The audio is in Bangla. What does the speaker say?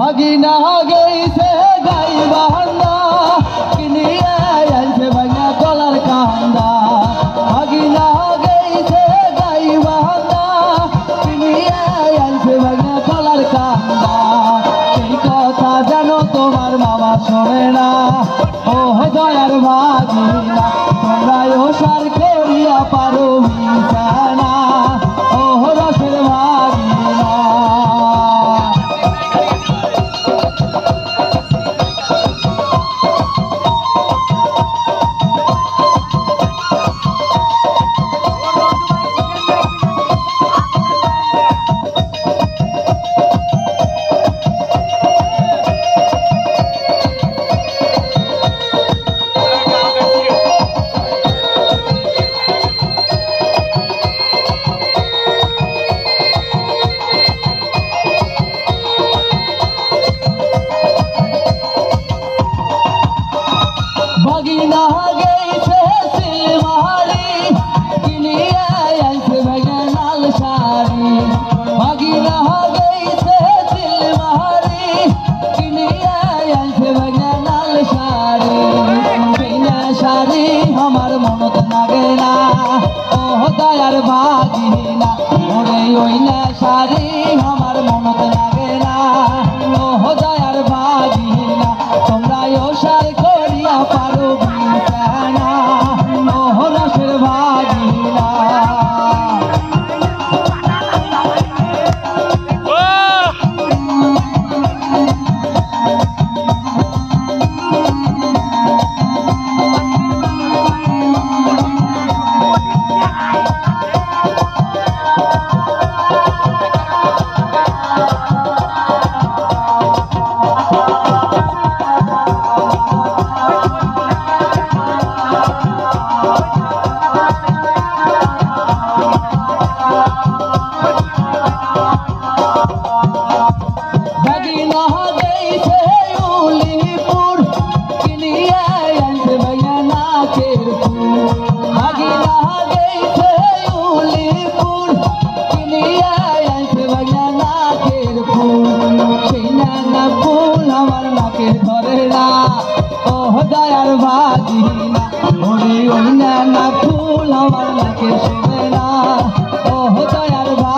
ভাগিনা গেছে গাই বাহান্না কিনিয়ে আনছে ভাঙা কলার কান্দা ভাগিনা গেছে গাই বাহান্না কিনিয়ে আনছে ভাঙা কলার কান্দা সেই কথা যেন তোমার মামা শোনে না ও দয়ার ভাগিনা তোমরা ও সার করিয়া পারো ভগিনা গেছে সিলমারি কিনিয়ে আনছে ভেঙে লাল শাড়ি ভগিনা গেছে সিলমারি কিনিয়ে আনছে ভেঙে লাল শাড়ি বিনা শাড়ি আমার মনত লাগে না। ও দয়ার ভাগিনা ওরে ওই না শাড়ি আমার ভাগিনা নাকের ফুল। সেই না। ফুল আমার নাকের ধরে না। ও দয়ার